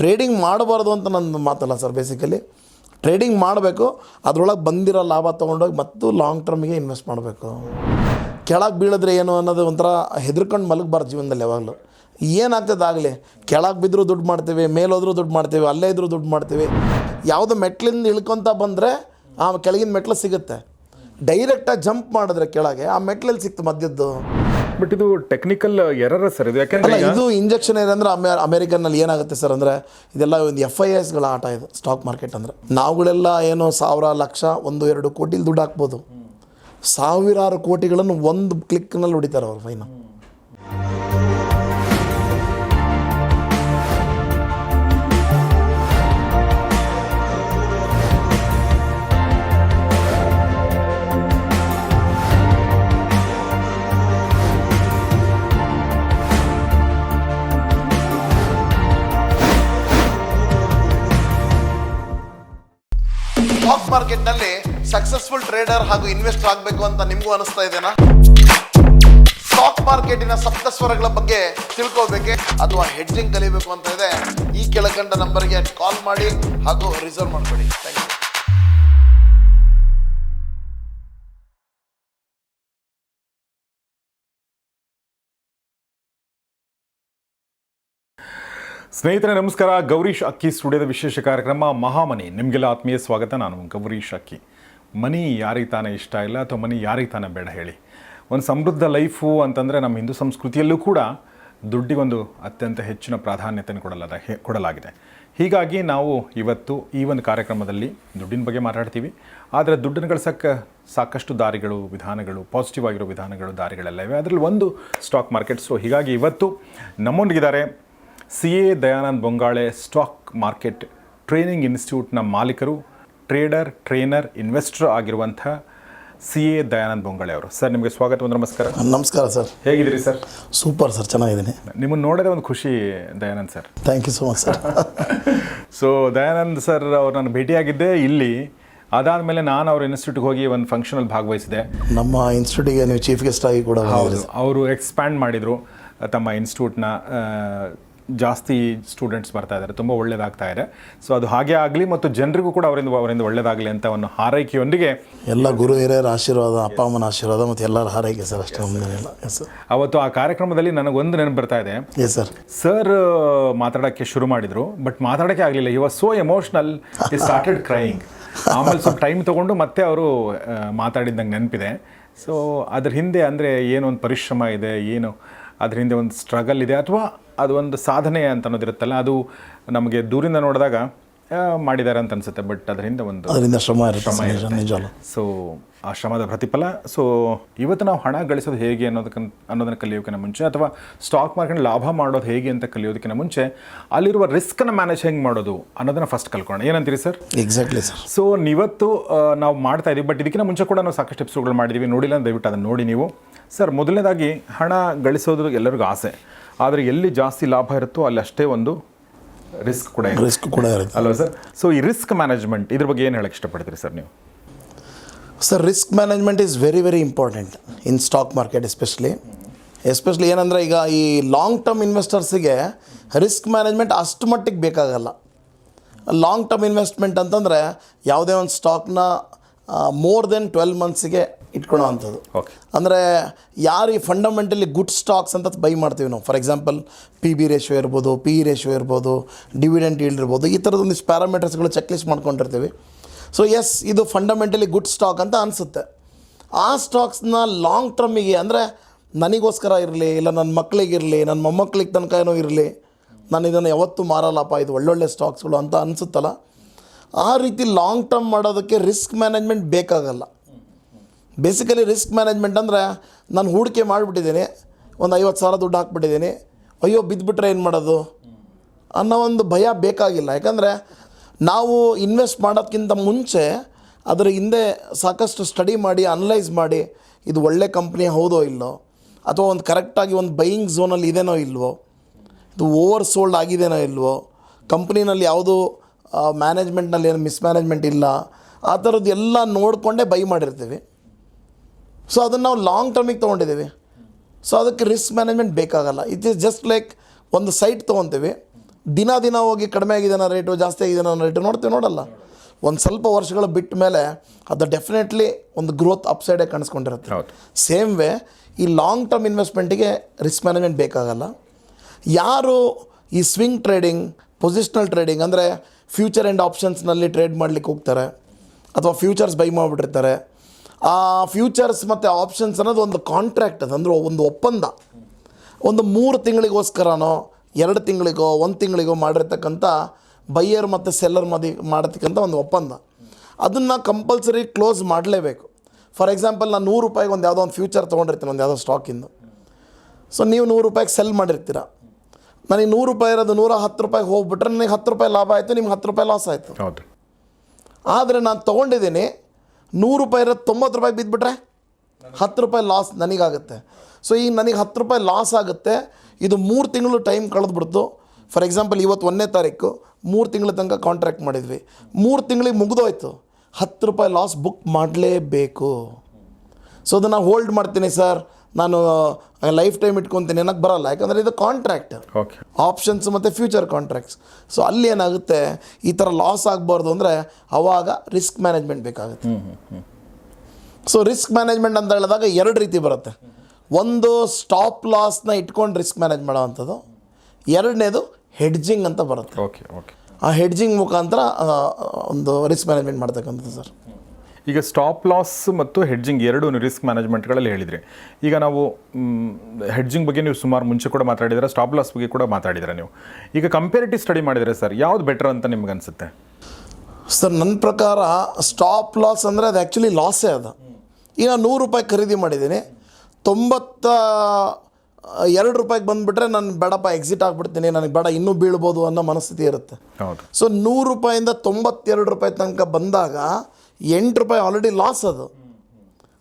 Trading ಮಾಡಬಾರ್ದು ಅಂತ ನನ್ನ ಮಾತಲ್ಲ ಸರ್ ಬೇಸಿಕಲಿ ಟ್ರೇಡಿಂಗ್ ಮಾಡಬೇಕು, ಅದರೊಳಗೆ ಬಂದಿರೋ ಲಾಭ ತೊಗೊಂಡೋಗಿ ಮತ್ತು ಲಾಂಗ್ ಟರ್ಮಿಗೆ ಇನ್ವೆಸ್ಟ್ ಮಾಡಬೇಕು. ಕೆಳಗೆ ಬೀಳಿದ್ರೆ ಏನು ಅನ್ನೋದು ಒಂಥರ ಹೆದರ್ಕೊಂಡು ಮಲಗಬಾರ್ದು ಜೀವನದಲ್ಲಿ ಯಾವಾಗಲೂ. ಏನಾಗ್ತದೆ ಆಗಲಿ, ಕೆಳಗೆ ಬಿದ್ದರೂ ದುಡ್ಡು ಮಾಡ್ತೀವಿ ಮೇಲೋದ್ರೂ ದುಡ್ಡು ಮಾಡ್ತೀವಿ, ಅಲ್ಲೇ ಇದ್ರೂ ದುಡ್ಡು ಮಾಡ್ತೀವಿ. ಯಾವುದೋ ಮೆಟ್ಲಿಂದ ಇಳ್ಕೊತ ಬಂದರೆ ಆ ಕೆಳಗಿನ ಮೆಟ್ಲು ಸಿಗುತ್ತೆ. ಡೈರೆಕ್ಟಾಗಿ ಜಂಪ್ ಮಾಡಿದ್ರೆ ಕೆಳಗೆ, ಆ ಮೆಟ್ಲಲ್ಲಿ ಸಿಕ್ತು ಮಧ್ಯದ್ದು. ಬಟ್ ಇದು ಟೆಕ್ನಿಕಲ್ ಎರರ್ ಸರ್ ಇದು. ಯಾಕಂದ್ರೆ ಇದು ಇಂಜೆಕ್ಷನ್ ಏನಂದ್ರೆ ಅಮೆ ಅಮೇರಿಕನ್ನಲ್ಲಿ ಏನಾಗುತ್ತೆ ಸರ್ ಅಂದರೆ ಇದೆಲ್ಲ ಒಂದು ಎಫ್ ಐ ಎಸ್ಗಳ ಆಟ ಇದು ಸ್ಟಾಕ್ ಮಾರ್ಕೆಟ್ ಅಂದರೆ. ನಾವುಗಳೆಲ್ಲ ಏನು ಸಾವಿರ ಲಕ್ಷ ಒಂದು ಎರಡು ಕೋಟಿಲಿ ದುಡ್ಡು ಹಾಕ್ಬೋದು. ಸಾವಿರಾರು ಕೋಟಿಗಳನ್ನು ಒಂದು ಕ್ಲಿಕ್ನಲ್ಲಿ ಹೊಡಿತಾರೆ ಅವ್ರು ಫೈನ ಸಕ್ಸಸ್ಫುಲ್ ಟ್ರೇಡರ್ ಹಾಗೂ ಇನ್ವೆಸ್ಟ್ ಆಗಬೇಕು ಅಂತ ನಿಮಗೂ ಅನಿಸ್ತಾ ಇದೆನಾ? ಸ್ಟಾಕ್ ಮಾರ್ಕೆಟಿನ ಸಪ್ತಸ್ವರಗಳ ಬಗ್ಗೆ ತಿಳ್ಕೋಬೇಕೆ ಅಥವಾ ಹೆಡ್ಜಿಂಗ್ ಕಲಿಬೇಕು ಅಂತ ಇದೆ? ಈ ಕೆಳಕಂಡ ನಂಬರ್ಗೆ ಕಾಲ್ ಮಾಡಿ ಹಾಗೂ ರಿಸರ್ವ್ ಮಾಡ್ಕೊಳ್ಳಿ. ಥ್ಯಾಂಕ್ ಯು ಸ್ನೇಹಿತರೆ, ನಮಸ್ಕಾರ. ಗೌರೀಶ್ ಅಕ್ಕಿ ಸ್ಟುಡಿಯೋದ ವಿಶೇಷ ಕಾರ್ಯಕ್ರಮ ಮಹಾಮನಿ. ನಿಮಗೆಲ್ಲ ಆತ್ಮೀಯ ಸ್ವಾಗತ. ನಾನು ಗೌರೀಶ್ ಅಕ್ಕಿ. ಮನಿ ಯಾರಿಗೆ ತಾನೇ ಇಷ್ಟ ಇಲ್ಲ ಅಥವಾ ಮನಿ ಯಾರಿಗೆ ತಾನೇ ಬೇಡ ಹೇಳಿ. ಒಂದು ಸಮೃದ್ಧ ಲೈಫು ಅಂತಂದರೆ ನಮ್ಮ ಹಿಂದೂ ಸಂಸ್ಕೃತಿಯಲ್ಲೂ ಕೂಡ ದುಡ್ಡಿಗೊಂದು ಅತ್ಯಂತ ಹೆಚ್ಚಿನ ಪ್ರಾಧಾನ್ಯತೆಯನ್ನು ಕೊಡಲಾದ ಕೊಡಲಾಗಿದೆ. ಹೀಗಾಗಿ ನಾವು ಇವತ್ತು ಈ ಒಂದು ಕಾರ್ಯಕ್ರಮದಲ್ಲಿ ದುಡ್ಡಿನ ಬಗ್ಗೆ ಮಾತಾಡ್ತೀವಿ. ಆದರೆ ದುಡ್ಡನ್ನು ಗಳಿಸೋಕ್ಕೆ ಸಾಕಷ್ಟು ದಾರಿಗಳು, ವಿಧಾನಗಳು ಪಾಸಿಟಿವ್ ಆಗಿರೋ ವಿಧಾನಗಳು, ದಾರಿಗಳೆಲ್ಲ ಇವೆ. ಅದರಲ್ಲಿ ಒಂದು ಸ್ಟಾಕ್ ಮಾರ್ಕೆಟ್ ಸೊ ಹೀಗಾಗಿ ಇವತ್ತು ನಮ್ಮೊಂದಿಗಿದ್ದಾರೆ C A Dayanand Bongale stock market training ಇನ್ಸ್ಟಿಟ್ಯೂಟ್ನ ಮಾಲೀಕರು ಟ್ರೇಡರ್ ಟ್ರೈನರ್ ಇನ್ವೆಸ್ಟರ್ ಆಗಿರುವಂಥ ಸಿ ಎ ದಯಾನಂದ್ ಬೊಂಗಳೆ ಅವರು. ಸರ್ ನಿಮಗೆ ಸ್ವಾಗತ ಒಂದು ನಮಸ್ಕಾರ. ನಮಸ್ಕಾರ ಸರ್. ಹೇಗಿದ್ದೀರಿ ಸರ್? Super sir. ಚೆನ್ನಾಗಿದ್ದೀನಿ. ನಿಮ್ಮನ್ನು ನೋಡಿದ್ರೆ ಒಂದು ಖುಷಿ Dayanand sir. Thank you so much sir. So Dayanand sir ಅವ್ರು ನಾನು ಭೇಟಿಯಾಗಿದ್ದೆ ಇಲ್ಲಿ. ಅದಾದಮೇಲೆ ನಾನು ಅವ್ರ ಇನ್ಸ್ಟಿಟ್ಯೂಟ್ಗೆ ಹೋಗಿ ಒಂದು ಫಂಕ್ಷನಲ್ಲಿ ಭಾಗವಹಿಸಿದೆ ನಮ್ಮ ಇನ್ಸ್ಟಿಟ್ಯೂಟಿಗೆ ನೀವು ಚೀಫ್ ಗೆಸ್ಟ್ ಆಗಿ ಕೂಡ ಹೌದು. ಅವರು ಎಕ್ಸ್ಪ್ಯಾಂಡ್ ಮಾಡಿದರು ತಮ್ಮ ಇನ್ಸ್ಟಿಟ್ಯೂಟ್ನ ಜಾಸ್ತಿ ಸ್ಟೂಡೆಂಟ್ಸ್ ಬರ್ತಾ ಇದ್ದಾರೆ ತುಂಬ ಒಳ್ಳೆಯದಾಗ್ತಾ ಇದೆ. ಸೊ ಅದು ಹಾಗೆ ಆಗಲಿ ಮತ್ತು ಜನರಿಗೂ ಕೂಡ ಅವರಿಂದ ಅವರಿಂದ ಒಳ್ಳೆಯದಾಗಲಿ ಅಂತ ಒಂದು ಹಾರೈಕೆಯೊಂದಿಗೆ ಎಲ್ಲ ಗುರು ಹಿರಿಯರ ಆಶೀರ್ವಾದ ಅಪ್ಪ ಅಮ್ಮನ ಆಶೀರ್ವಾದ ಮತ್ತು ಎಲ್ಲರ ಹಾರೈಕೆ ಸರ್ ಅಷ್ಟೇ ಸರ್ ಅವತ್ತು ಆ ಕಾರ್ಯಕ್ರಮದಲ್ಲಿ ನನಗೊಂದು ನೆನಪು ಬರ್ತಾ ಇದೆ. ಎಸ್ ಸರ್ ಸರ್ ಮಾತಾಡೋಕ್ಕೆ ಶುರು ಮಾಡಿದರು ಬಟ್ ಮಾತಾಡೋಕ್ಕೆ ಆಗಲಿಲ್ಲ. ಇವಾಗ so emotional is started crying ಆಮೇಲೆ ಸ್ವಲ್ಪ ಟೈಮ್ ತೊಗೊಂಡು ಮತ್ತೆ ಅವರು ಮಾತಾಡಿದ್ದಂಗೆ ನೆನಪಿದೆ. ಸೊ ಅದ್ರ ಹಿಂದೆ ಅಂದರೆ ಏನೋ ಒಂದು ಪರಿಶ್ರಮ ಇದೆ ಏನು ಅದ್ರ ಹಿಂದೆ ಒಂದು ಸ್ಟ್ರಗಲ್ ಇದೆ ಅಥವಾ ಅದು ಒಂದು ಸಾಧನೆ ಅಂತ ಅನ್ನೋದಿರುತ್ತಲ್ಲ ಅದು ನಮಗೆ ದೂರಿಂದ ನೋಡಿದಾಗ ಮಾಡಿದ್ದಾರೆ ಅಂತ ಅನ್ಸುತ್ತೆ ಬಟ್ ಅದರಿಂದ ಒಂದು ಅದರಿಂದ ಶ್ರಮ ನಿಜ ನಿಜವಲ್ಲ ಸೊ ಆ ಶ್ರಮದ ಪ್ರತಿಫಲ ಸೊ ಇವತ್ತು ನಾವು ಹಣ ಗಳಿಸೋದು ಹೇಗೆ ಅನ್ನೋದಕ್ಕೆ ಅನ್ನೋದನ್ನು ಕಲಿಯೋಕ್ಕಿಂತ ಮುಂಚೆ ಅಥವಾ ಸ್ಟಾಕ್ ಮಾರ್ಕೆಟ್ ಲಾಭ ಮಾಡೋದು ಹೇಗೆ ಅಂತ ಕಲಿಯೋದಕ್ಕಿಂತ ಮುಂಚೆ ಅಲ್ಲಿರುವ ರಿಸ್ಕನ್ನು ಮ್ಯಾನೇಜ್ ಹೆಂಗೆ ಮಾಡೋದು ಅನ್ನೋದನ್ನು ಫಸ್ಟ್ ಕಲ್ಕೊಳ್ಳೋಣ ಏನಂತೀರಿ ಸರ್ ಎಕ್ಸಾಕ್ಟ್ಲಿ ಸರ್ ಸೊ ನೀವತ್ತು ನಾವು ಮಾಡ್ತಾ ಇದೀವಿ ಬಟ್ ಇದಕ್ಕಿಂತ ಮುಂಚೆ ಕೂಡ ನಾವು ಸಾಕಷ್ಟು ಟಿಪ್ಸ್ಗಳು ಮಾಡಿದ್ದೀವಿ ನೋಡಿಲ್ಲ ದಯವಿಟ್ಟು ಅದನ್ನು ನೋಡಿ ನೀವು. ಸರ್ ಮೊದಲನೇದಾಗಿ ಹಣ ಗಳಿಸೋದು ಎಲ್ಲರಿಗೂ ಆಸೆ. ಆದರೆ ಎಲ್ಲಿ ಜಾಸ್ತಿ ಲಾಭ ಇರುತ್ತೋ ಅಲ್ಲಿ ಅಷ್ಟೇ ಒಂದು ರಿಸ್ಕ್ ಕೂಡ ರಿಸ್ಕ್ ಕೂಡ ಇರುತ್ತೆ. ಅಲ್ವಾ ಸರ್? ಸೊ ಈ ರಿಸ್ಕ್ ಮ್ಯಾನೇಜ್ಮೆಂಟ್ ಇದ್ರ ಬಗ್ಗೆ ಏನು ಹೇಳಕ್ಕೆ ಇಷ್ಟಪಡ್ತೀರಿ ಸರ್ ನೀವು? Sir risk management is very very important in stock market especially especially ಏನಂದರೆ ಈಗ ಈ ಲಾಂಗ್ ಟರ್ಮ್ ಇನ್ವೆಸ್ಟರ್ಸಿಗೆ ರಿಸ್ಕ್ ಮ್ಯಾನೇಜ್ಮೆಂಟ್ ಅಷ್ಟು ಮಟ್ಟಿಗೆ ಬೇಕಾಗಲ್ಲ. ಲಾಂಗ್ ಟರ್ಮ್ ಇನ್ವೆಸ್ಟ್ಮೆಂಟ್ ಅಂತಂದರೆ ಯಾವುದೇ ಒಂದು ಸ್ಟಾಕ್ನ ಮೋರ್ ದೆನ್ ಟ್ವೆಲ್ ಮಂತ್ಸಿಗೆ ಇಟ್ಕೊಳ್ಳೋ ಅಂಥದ್ದು. ಓಕೆ ಅಂದರೆ ಯಾರು ಈ ಫಂಡಮೆಂಟಲಿ ಗುಡ್ ಸ್ಟಾಕ್ಸ್ ಅಂತ ಬೈ ಮಾಡ್ತೀವಿ ನಾವು. For example P B ratio ಇರ್ಬೋದು ಪಿ ಇ ರೇಷೋ ಇರ್ಬೋದು ಡಿವಿಡೆಂಟ್ ಈಲ್ಡ್ ಇರ್ಬೋದು ಈ ಥರದ್ದು ಒಂದಿಷ್ಟು ಪ್ಯಾರಾಮೀಟರ್ಸ್ಗಳು ಚೆಕ್ ಲಿಸ್ಟ್ ಮಾಡ್ಕೊಂಡಿರ್ತೀವಿ. ಸೊ ಎಸ್ ಇದು ಫಂಡಮೆಂಟಲಿ ಗುಡ್ ಸ್ಟಾಕ್ ಅಂತ ಅನಿಸುತ್ತೆ. ಆ ಸ್ಟಾಕ್ಸ್ನ ಲಾಂಗ್ ಟರ್ಮಿಗೆ ಅಂದರೆ ನನಗೋಸ್ಕರ ಇರಲಿ ಇಲ್ಲ ನನ್ನ ಮಕ್ಕಳಿಗಿರಲಿ ನನ್ನ ಮೊಮ್ಮಕ್ಕಳಿಗೆ ತನಕ ಏನೋ ಇರಲಿ ನಾನು ಇದನ್ನು ಯಾವತ್ತೂ ಮಾರಲ್ಲಪ್ಪ ಇದು ಒಳ್ಳೊಳ್ಳೆ ಸ್ಟಾಕ್ಸ್ಗಳು ಅಂತ ಅನಿಸುತ್ತಲ್ಲ. ಆ ರೀತಿ ಲಾಂಗ್ ಟರ್ಮ್ ಮಾಡೋದಕ್ಕೆ ರಿಸ್ಕ್ ಮ್ಯಾನೇಜ್ಮೆಂಟ್ ಬೇಕಾಗಲ್ಲ. ಬೇಸಿಕಲಿ ರಿಸ್ಕ್ ಮ್ಯಾನೇಜ್ಮೆಂಟ್ ಅಂದರೆ ನಾನು ಹೂಡಿಕೆ ಮಾಡಿಬಿಟ್ಟಿದ್ದೀನಿ, ಒಂದು ಐವತ್ತು ಸಾವಿರ ದುಡ್ಡು ಹಾಕ್ಬಿಟ್ಟಿದ್ದೀನಿ, ಅಯ್ಯೋ ಬಿದ್ದುಬಿಟ್ರೆ ಏನು ಮಾಡೋದು? ಅನ್ನೋ ಒಂದು ಭಯ ಬೇಕಾಗಿಲ್ಲ. ಯಾಕಂದರೆ ನಾವು ಇನ್ವೆಸ್ಟ್ ಮಾಡೋದಕ್ಕಿಂತ ಮುಂಚೆ ಅದರ ಹಿಂದೆ ಸಾಕಷ್ಟು ಸ್ಟಡಿ ಮಾಡಿ ಅನಲೈಸ್ ಮಾಡಿ, ಇದು ಒಳ್ಳೆ ಕಂಪ್ನಿ ಹೌದೋ ಇಲ್ಲೋ, ಅಥವಾ ಒಂದು ಕರೆಕ್ಟಾಗಿ ಒಂದು ಬೈಯಿಂಗ್ ಝೋನಲ್ಲಿ ಇದೇನೋ ಇಲ್ವೋ, ಇದು ಓವರ್ ಸೋಲ್ಡ್ ಆಗಿದೆನೋ ಇಲ್ವೋ ಕಂಪ್ನಿನಲ್ಲಿ ಯಾವುದು ಮ್ಯಾನೇಜ್ಮೆಂಟ್ನಲ್ಲಿ ಏನು ಮಿಸ್ಮ್ಯಾನೇಜ್ಮೆಂಟ್ ಇಲ್ಲ, ಆ ಥರದ್ದು ಎಲ್ಲ ನೋಡಿಕೊಂಡೇ ಬೈ ಮಾಡಿರ್ತೀವಿ. ಸೊ ಅದನ್ನು ನಾವು ಲಾಂಗ್ ಟರ್ಮಿಗೆ ತೊಗೊಂಡಿದ್ದೀವಿ. ಸೊ ಅದಕ್ಕೆ ರಿಸ್ಕ್ ಮ್ಯಾನೇಜ್ಮೆಂಟ್ ಬೇಕಾಗಲ್ಲ. ಇಟ್ ಈಸ್ ಜಸ್ಟ್ ಲೈಕ್ ಒಂದು ಸೈಟ್ ತೊಗೊತೀವಿ. ದಿನ ದಿನ ಹೋಗಿ ಕಡಿಮೆ ಆಗಿದೆನೋ ರೇಟು ಜಾಸ್ತಿ ಆಗಿದೆನೋ ರೇಟು ನೋಡ್ತೀವಿ ನೋಡಲ್ಲ. ಒಂದು ಸ್ವಲ್ಪ ವರ್ಷಗಳು ಬಿಟ್ಟ ಮೇಲೆ ಅದು ಡೆಫಿನೆಟ್ಲಿ ಒಂದು ಗ್ರೋತ್ ಅಪ್ಸೈಡೇ ಕಾಣಿಸ್ಕೊಂಡಿರುತ್ತೆ. ಸೇಮ್ ವೇ ಈ ಲಾಂಗ್ ಟರ್ಮ್ ಇನ್ವೆಸ್ಟ್ಮೆಂಟಿಗೆ ರಿಸ್ಕ್ ಮ್ಯಾನೇಜ್ಮೆಂಟ್ ಬೇಕಾಗಲ್ಲ. ಯಾರು ಈ ಸ್ವಿಂಗ್ ಟ್ರೇಡಿಂಗ್ ಪೊಸಿಷನಲ್ ಟ್ರೇಡಿಂಗ್ ಅಂದರೆ ಫ್ಯೂಚರ್ ಆ್ಯಂಡ್ ಆಪ್ಷನ್ಸ್ನಲ್ಲಿ ಟ್ರೇಡ್ ಮಾಡ್ಲಿಕ್ಕೆ ಹೋಗ್ತಾರೆ ಅಥವಾ ಫ್ಯೂಚರ್ಸ್ ಬೈ ಮಾಡಿಬಿಟ್ಟಿರ್ತಾರೆ ಆ ಫ್ಯೂಚರ್ಸ್ ಮತ್ತು ಆಪ್ಷನ್ಸ್ ಅನ್ನೋದು ಒಂದು ಕಾಂಟ್ರಾಕ್ಟ್ ಅದು ಅಂದರೆ ಒಂದು ಒಪ್ಪಂದ. ಒಂದು ಮೂರು ತಿಂಗಳಿಗೋಸ್ಕರನೋ ಎರಡು ತಿಂಗಳಿಗೋ ಒಂದು ತಿಂಗಳಿಗೋ ಮಾಡಿರ್ತಕ್ಕಂಥ ಬೈಯರ್ ಮತ್ತು ಸೆಲ್ಲರ್ ಮದಿ ಮಾಡತಕ್ಕಂಥ ಒಂದು ಒಪ್ಪಂದ. ಅದನ್ನು ಕಂಪಲ್ಸರಿ ಕ್ಲೋಸ್ ಮಾಡಲೇಬೇಕು. ಫಾರ್ ಎಕ್ಸಾಂಪಲ್ ನಾನು ನೂರು ರೂಪಾಯಿಗೆ ಒಂದು ಯಾವುದೋ ಒಂದು ಫ್ಯೂಚರ್ ತೊಗೊಂಡಿರ್ತೀನಿ ಒಂದು ಯಾವುದೋ ಸ್ಟಾಕಿಂದು ಸೊ ನೀವು ನೂರು ರೂಪಾಯಿಗೆ ಸೆಲ್ ಮಾಡಿರ್ತೀರ? ನನಗೆ ನೂರು ರೂಪಾಯಿ ಇರೋದು ನೂರ ಹತ್ತು ರೂಪಾಯಿಗೆ ಹೋಗ್ಬಿಟ್ರೆ ನನಗೆ ಹತ್ತು ರೂಪಾಯಿ ಲಾಭ ಆಯಿತು ನಿಮ್ಗೆ ಹತ್ತು ರೂಪಾಯಿ ಲಾಸ್ ಆಯಿತು. ಆದರೆ ನಾನು ತೊಗೊಂಡಿದ್ದೀನಿ ನೂರು ರೂಪಾಯಿ ಇರೋದು ತೊಂಬತ್ತು ರೂಪಾಯಿ ಬಿದ್ದುಬಿಟ್ರೆ ಹತ್ತು ರೂಪಾಯಿ ಲಾಸ್ ನನಗಾಗುತ್ತೆ. ಸೊ ಈಗ ನನಗೆ ಹತ್ತು ರೂಪಾಯಿ ಲಾಸ್ ಆಗುತ್ತೆ. ಇದು ಮೂರು ತಿಂಗಳು ಟೈಮ್ ಕಳೆದ್ಬಿಡ್ತು. ಫಾರ್ ಎಕ್ಸಾಂಪಲ್ ಇವತ್ತು ಒಂದನೇ ತಾರೀಕು, ಮೂರು ತಿಂಗಳ ತನಕ ಕಾಂಟ್ರಾಕ್ಟ್ ಮಾಡಿದ್ವಿ. ಮೂರು ತಿಂಗಳಿಗೆ ಮುಗಿದೋಯ್ತು. ಹತ್ತು ರೂಪಾಯಿ ಲಾಸ್ ಬುಕ್ ಮಾಡಲೇಬೇಕು. ಸೊ ಅದನ್ನು ಹೋಲ್ಡ್ ಮಾಡ್ತೀನಿ ಸರ್ ನಾನು ಲೈಫ್ ಟೈಮ್ ಇಟ್ಕೊತೀನಿ ಅನ್ನೋಕ್ಕೆ ಬರಲ್ಲ. ಯಾಕಂದರೆ ಇದು ಕಾಂಟ್ರಾಕ್ಟ್ ಓಕೆ ಆಪ್ಷನ್ಸ್ ಮತ್ತು ಫ್ಯೂಚರ್ ಕಾಂಟ್ರಾಕ್ಟ್ಸ್ ಸೊ ಅಲ್ಲಿ ಏನಾಗುತ್ತೆ? ಈ ಥರ ಲಾಸ್ ಆಗಬಾರ್ದು ಅಂದರೆ ಅವಾಗ ರಿಸ್ಕ್ ಮ್ಯಾನೇಜ್ಮೆಂಟ್ ಬೇಕಾಗುತ್ತೆ. ಸೊ ರಿಸ್ಕ್ ಮ್ಯಾನೇಜ್ಮೆಂಟ್ ಅಂತ ಹೇಳಿದಾಗ ಎರಡು ರೀತಿ ಬರುತ್ತೆ. ಒಂದು ಸ್ಟಾಪ್ ಲಾಸ್ನ ಇಟ್ಕೊಂಡು ರಿಸ್ಕ್ ಮ್ಯಾನೇಜ್ ಮಾಡೋವಂಥದ್ದು. ಎರಡನೇದು ಹೆಡ್ಜಿಂಗ್ ಅಂತ ಬರುತ್ತೆ. ಓಕೆ ಓಕೆ ಆ ಹೆಡ್ಜಿಂಗ್ ಮುಖಾಂತರ ಒಂದು ರಿಸ್ಕ್ ಮ್ಯಾನೇಜ್ಮೆಂಟ್ ಮಾಡ್ತಕ್ಕಂಥದ್ದು ಸರ್. ಈಗ ಸ್ಟಾಪ್ ಲಾಸ್ ಮತ್ತು ಹೆಡ್ಜಿಂಗ್ ಎರಡೂ ರಿಸ್ಕ್ ಮ್ಯಾನೇಜ್ಮೆಂಟ್ಗಳಲ್ಲಿ ಹೇಳಿದರೆ. ಈಗ ನಾವು ಹೆಡ್ಜಿಂಗ್ ಬಗ್ಗೆ ನೀವು ಸುಮಾರು ಮುಂಚೆ ಕೂಡ ಮಾತಾಡಿದ್ರೆ ಸ್ಟಾಪ್ ಲಾಸ್ ಬಗ್ಗೆ ಕೂಡ ಮಾತಾಡಿದ್ರೆ ನೀವು. ಈಗ ಕಂಪೇರಿಟಿವ್ ಸ್ಟಡಿ ಮಾಡಿದರೆ ಸರ್ ಯಾವ್ದು ಬೆಟರ್ ಅಂತ ನಿಮ್ಗೆ ಅನ್ಸುತ್ತೆ? ಸರ್ ನನ್ನ ಪ್ರಕಾರ ಸ್ಟಾಪ್ ಲಾಸ್ ಅಂದರೆ ಅದು ಆ್ಯಕ್ಚುಲಿ ಲಾಸೇ ಅದು. ಈಗ ನಾನು ನೂರು ರೂಪಾಯಿ ಖರೀದಿ ಮಾಡಿದ್ದೀನಿ. ತೊಂಬತ್ತ ಎರಡು ರೂಪಾಯಿಗೆ ಬಂದುಬಿಟ್ರೆ ನಾನು ಬೇಡಪ್ಪ ಎಕ್ಸಿಟ್ ಆಗಿಬಿಡ್ತೀನಿ ನನಗೆ ಬೇಡ ಇನ್ನೂ ಬೀಳ್ಬೋದು ಅನ್ನೋ ಮನಸ್ಥಿತಿ ಇರುತ್ತೆ. ಹೌದು. ಸೊ ನೂರು ರೂಪಾಯಿಂದ ತೊಂಬತ್ತೆರಡು ರೂಪಾಯಿ ತನಕ ಬಂದಾಗ ಎಂಟು ರೂಪಾಯಿ ಆಲ್ರೆಡಿ ಲಾಸ್ ಅದು.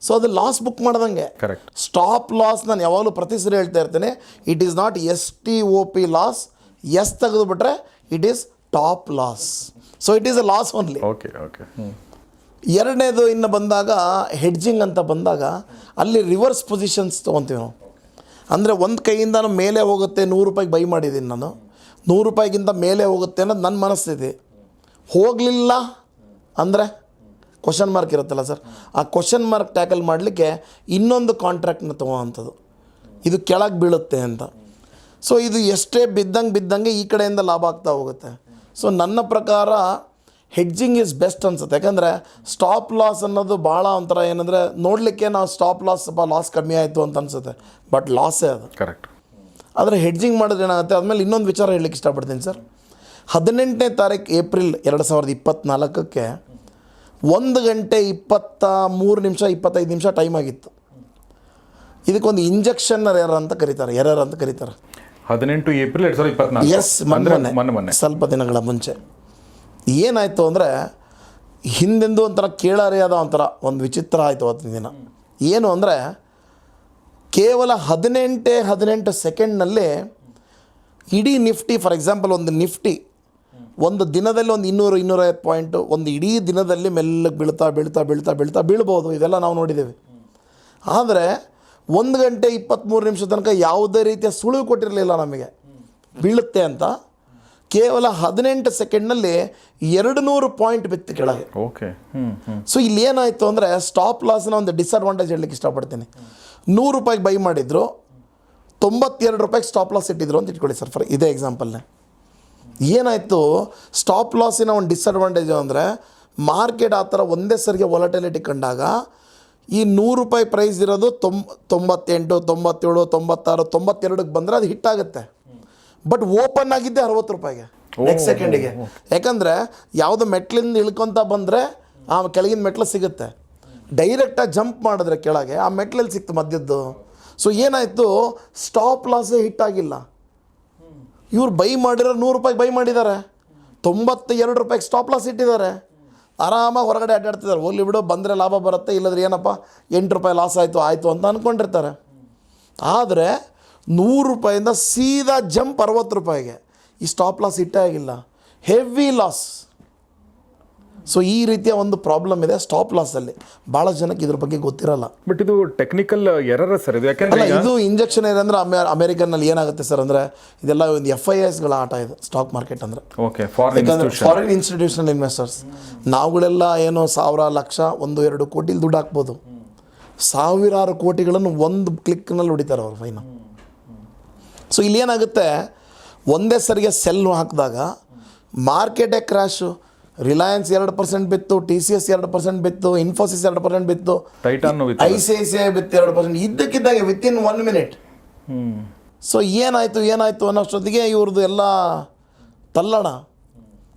ಸೊ ಅದು ಲಾಸ್ ಬುಕ್ ಮಾಡ್ದಂಗೆ. ಕರೆಕ್ಟ್ ಸ್ಟಾಪ್ ಲಾಸ್ ನಾನು ಯಾವಾಗಲೂ ಪ್ರತಿ ಸರಿ ಹೇಳ್ತಾ ಇರ್ತೇನೆ. It is not S T O P loss S ತೆಗೆದುಬಿಟ್ರೆ it is top loss so it is a loss only okay okay ಎರಡನೇದು ಇನ್ನು ಬಂದಾಗ ಹೆಡ್ಜಿಂಗ್ ಅಂತ ಬಂದಾಗ ಅಲ್ಲಿ ರಿವರ್ಸ್ ಪೊಸಿಷನ್ಸ್ ತೊಗೊತೀವಿ ನಾವು. ಅಂದರೆ ಒಂದು ಕೈಯಿಂದ ಮೇಲೆ ಹೋಗುತ್ತೆ ನೂರು ರೂಪಾಯಿಗೆ ಬೈ ಮಾಡಿದ್ದೀನಿ ನಾನು. ನೂರು ರೂಪಾಯಿಗಿಂತ ಮೇಲೆ ಹೋಗುತ್ತೆ ಅನ್ನೋದು ನನ್ನ ಮನಸ್ಥಿತಿ. ಹೋಗಲಿಲ್ಲ ಅಂದರೆ ಕ್ವಶನ್ ಮಾರ್ಕ್ ಇರುತ್ತಲ್ಲ ಸರ್ ಆ ಕ್ವಶನ್ ಮಾರ್ಕ್ ಟ್ಯಾಕಲ್ ಮಾಡಲಿಕ್ಕೆ ಇನ್ನೊಂದು ಕಾಂಟ್ರಾಕ್ಟ್ನ ತೊಗೊವಂಥದ್ದು ಇದು ಕೆಳಗೆ ಬೀಳುತ್ತೆ ಅಂತ. ಸೊ ಇದು ಎಷ್ಟೇ ಬಿದ್ದಂಗೆ ಬಿದ್ದಂಗೆ ಈ ಕಡೆಯಿಂದ ಲಾಭ ಆಗ್ತಾ ಹೋಗುತ್ತೆ. ಸೊ ನನ್ನ ಪ್ರಕಾರ ಹೆಡ್ಜಿಂಗ್ ಈಸ್ ಬೆಸ್ಟ್ ಅನ್ಸುತ್ತೆ. ಯಾಕಂದರೆ ಸ್ಟಾಪ್ ಲಾಸ್ ಅನ್ನೋದು ಭಾಳ ಒಂಥರ ಏನಂದರೆ ನೋಡಲಿಕ್ಕೆ ನಾವು ಸ್ಟಾಪ್ ಲಾಸ್ ಸ್ವಲ್ಪ ಲಾಸ್ ಕಮ್ಮಿ ಆಯಿತು ಅಂತ ಅನಿಸುತ್ತೆ. ಬಟ್ ಲಾಸೇ ಅದು. ಕರೆಕ್ಟ್ ಆದರೆ ಹೆಡ್ಜಿಂಗ್ ಮಾಡಿದ್ರೆ ಏನಾಗುತ್ತೆ? ಆದಮೇಲೆ ಇನ್ನೊಂದು ವಿಚಾರ ಹೇಳಲಿಕ್ಕೆ ಇಷ್ಟಪಡ್ತೀನಿ ಸರ್ ಹದಿನೆಂಟನೇ ತಾರೀಕು ಏಪ್ರಿಲ್ ಎರಡು ಸಾವಿರದ ಇಪ್ಪತ್ತ್ನಾಲ್ಕಕ್ಕೆ ಒಂದು ಗಂಟೆ ಇಪ್ಪತ್ತ ಮೂರು ನಿಮಿಷ ಇಪ್ಪತ್ತೈದು ನಿಮಿಷ ಟೈಮ್ ಆಗಿತ್ತು. ಇದಕ್ಕೊಂದು ಇಂಜೆಕ್ಷನ್ ಎರರ್ ಅಂತ ಕರೀತಾರೆ ಎರರ್ ಅಂತ ಕರೀತಾರೆ. ಹದಿನೆಂಟು ಏಪ್ರಿಲ್ ಎರಡು ಸಾವಿರದ ಇಪ್ಪತ್ನಾಲ್ಕು. ಎಸ್ ಮೊನ್ನೆ ಮೊನ್ನೆ. ಸ್ವಲ್ಪ ದಿನಗಳ ಮುಂಚೆ. ಏನಾಯಿತು ಅಂದರೆ ಹಿಂದೆಂದು ಒಂಥರ ಕೇಳರಿಯಾದ ಒಂಥರ ಒಂದು ವಿಚಿತ್ರ ಆಯಿತು ಅವತ್ತಿನ ದಿನ. ಏನು ಅಂದರೆ ಕೇವಲ ಹದಿನೆಂಟೇ ಹದಿನೆಂಟು ಸೆಕೆಂಡ್ನಲ್ಲಿ ಇಡೀ ನಿಫ್ಟಿ ಫಾರ್ ಎಕ್ಸಾಂಪಲ್ ಒಂದು ನಿಫ್ಟಿ ಒಂದು ದಿನದಲ್ಲಿ ಒಂದು ಇನ್ನೂರು ಇನ್ನೂರೈವತ್ತು ಪಾಯಿಂಟು ಒಂದು ಇಡೀ ದಿನದಲ್ಲಿ ಮೆಲ್ಲಗೆ ಬೀಳ್ತಾ ಬೀಳ್ತಾ ಬೀಳ್ತಾ ಬೀಳ್ತಾ ಬೀಳ್ಬೋದು. ಇದೆಲ್ಲ ನಾವು ನೋಡಿದ್ದೇವೆ. ಆದರೆ ಒಂದು ಗಂಟೆ ಇಪ್ಪತ್ತ್ಮೂರು ನಿಮಿಷ ತನಕ ಯಾವುದೇ ರೀತಿಯ ಸುಳಿವು ಕೊಟ್ಟಿರಲಿಲ್ಲ ನಮಗೆ. ಬೀಳುತ್ತೆ ಅಂತ. ಕೇವಲ ಹದಿನೆಂಟು ಸೆಕೆಂಡ್ನಲ್ಲಿ ಎರಡು ನೂರು ಪಾಯಿಂಟ್ ಬಿತ್ತು ಕೆಳಗೆ. ಓಕೆ ಸೊ ಇಲ್ಲಿ ಏನಾಯಿತು ಅಂದರೆ ಸ್ಟಾಪ್ ಲಾಸ್ನ ಒಂದು ಡಿಸ್ಅಡ್ವಾಂಟೇಜ್ ಹೇಳಲಿಕ್ಕೆ ಇಷ್ಟಪಡ್ತೀನಿ. ನೂರು ರೂಪಾಯಿಗೆ ಬೈ ಮಾಡಿದ್ರು ತೊಂಬತ್ತೆರಡು ರೂಪಾಯಿಗೆ ಸ್ಟಾಪ್ ಲಾಸ್ ಇಟ್ಟಿದ್ರು ಅಂತ ಇಟ್ಕೊಳ್ಳಿ ಸರ್ ಫಾರ್ ಇದೇ ಎಕ್ಸಾಂಪಲ್ನೇ ಏನಾಯಿತು? ಸ್ಟಾಪ್ ಲಾಸಿನ ಒಂದು ಡಿಸ್ಅಡ್ವಾಂಟೇಜು ಅಂದರೆ ಮಾರ್ಕೆಟ್ ಆ ಥರ ಒಂದೇ ಸರಿಗೆ ವಾಲಟಿಲಿಟಿ ಕಂಡಾಗ ಈ ನೂರು ರೂಪಾಯಿ ಪ್ರೈಸ್ ಇರೋದು ತೊಂಬ ತೊಂಬತ್ತೆಂಟು ತೊಂಬತ್ತೇಳು ತೊಂಬತ್ತಾರು ತೊಂಬತ್ತೆರಡಕ್ಕೆ ಬಂದರೆ ಅದು ಹಿಟ್ ಆಗುತ್ತೆ. ಬಟ್ ಓಪನ್ ಆಗಿದ್ದೆ ಅರವತ್ತು ರೂಪಾಯಿಗೆ ನೆಕ್ಸ್ಟ್ ಸೆಕೆಂಡಿಗೆ ಯಾಕಂದರೆ ಯಾವುದೋ ಮೆಟ್ಲಿಂದ ಇಳ್ಕೊತ ಬಂದರೆ ಆ ಕೆಳಗಿನ ಮೆಟ್ಲು ಸಿಗುತ್ತೆ. ಡೈರೆಕ್ಟಾಗಿ ಜಂಪ್ ಮಾಡಿದ್ರೆ ಕೆಳಗೆ ಆ ಮೆಟ್ಲಲ್ಲಿ ಸಿಕ್ತು ಮಧ್ಯದ್ದು. ಸೊ ಏನಾಯಿತು? ಸ್ಟಾಪ್ ಲಾಸೇ ಹಿಟ್ ಆಗಿಲ್ಲ. ಇವ್ರು ಬೈ ಮಾಡಿರೋ ನೂರು ರೂಪಾಯಿಗೆ ಬೈ ಮಾಡಿದ್ದಾರೆ. ತೊಂಬತ್ತ ಎರಡು ರೂಪಾಯಿಗೆ ಸ್ಟಾಪ್ ಲಾಸ್ ಇಟ್ಟಿದ್ದಾರೆ. ಆರಾಮಾಗಿ ಹೊರಗಡೆ ಅಡ್ಡಾಡ್ತಿದ್ದಾರೆ. ಹೋಗ್ಲಿ ಬಿಡು, ಬಂದರೆ ಲಾಭ ಬರುತ್ತೆ, ಇಲ್ಲದ್ರೆ ಏನಪ್ಪ, ಎಂಟು ರೂಪಾಯಿ ಲಾಸ್ ಆಯಿತು ಆಯಿತು ಅಂತ ಅಂದ್ಕೊಂಡಿರ್ತಾರೆ ಆದರೆ ನೂರು ರೂಪಾಯಿಂದ ಸೀದಾ ಜಂಪ್ ಅರವತ್ತು ರೂಪಾಯಿಗೆ ಈ ಸ್ಟಾಪ್ ಲಾಸ್ ಇಟ್ಟೇ ಆಗಿಲ್ಲ. ಹೆವಿ ಲಾಸ್ ಸೊ ಈ ರೀತಿಯ ಒಂದು ಪ್ರಾಬ್ಲಮ್ ಇದೆ ಸ್ಟಾಪ್ ಲಾಸಲ್ಲಿ ಭಾಳ ಜನಕ್ಕೆ ಇದ್ರ ಬಗ್ಗೆ ಗೊತ್ತಿರಲ್ಲ. ಬಟ್ ಇದು ಟೆಕ್ನಿಕಲ್ ಎರರ್ ಸರ್ ಇದು ಯಾಕಂದ್ರೆ ಇದು ಇಂಜೆಕ್ಷನ್ ಏನಂದ್ರೆ ಅಮೆ ಅಮೆರಿಕನ್ನಲ್ಲಿ ಏನಾಗುತ್ತೆ ಸರ್ ಅಂದರೆ ಇದೆಲ್ಲ ಒಂದು ಎಫ್ ಐ ಎಸ್ಗಳ ಆಟ ಇದು ಸ್ಟಾಕ್ ಮಾರ್ಕೆಟ್ ಅಂದ್ರೆ. ಓಕೆ ಫಾರಿನ್ ಯಾಕಂದ್ರೆ ಫಾರಿನ್ ಇನ್ಸ್ಟಿಟ್ಯೂಷನಲ್ ಇನ್ವೆಸ್ಟರ್ಸ್ ನಾವುಗಳೆಲ್ಲ ಏನು ಸಾವಿರ ಲಕ್ಷ ಒಂದು ಎರಡು ಕೋಟಿಲಿ ದುಡ್ಡು ಹಾಕ್ಬೋದು. ಸಾವಿರಾರು ಕೋಟಿಗಳನ್ನು ಒಂದು ಕ್ಲಿಕ್ನಲ್ಲಿ ಹೊಡಿತಾರೆ ಅವ್ರು ಫೈನ ಸೊ ಇಲ್ಲಿ ಏನಾಗುತ್ತೆ ಒಂದೇ ಸರಿಗೆ ಸೆಲ್ ಹಾಕಿದಾಗ ಮಾರ್ಕೆಟೇ ಕ್ರ್ಯಾಶು ರಿಲಯನ್ಸ್ ಎರಡು ಪರ್ಸೆಂಟ್ ಬಿತ್ತು ಟಿ ಸಿ ಎಸ್ ಎರಡು ಪರ್ಸೆಂಟ್ ಬಿತ್ತು ಇನ್ಫೋಸಿಸ್ ಎರಡು ಪರ್ಸೆಂಟ್ ಬಿತ್ತು. Titan I C I C I ಬಿತ್ತು ಎರಡು ಪರ್ಸೆಂಟ್ ಇದ್ದಕ್ಕಿದ್ದಾಗ within one minute so ಏನಾಯಿತು ಏನಾಯಿತು ಅನ್ನೋಷ್ಟೊತ್ತಿಗೆ ಇವ್ರದ್ದು ಎಲ್ಲ ತಲ್ಲಣ.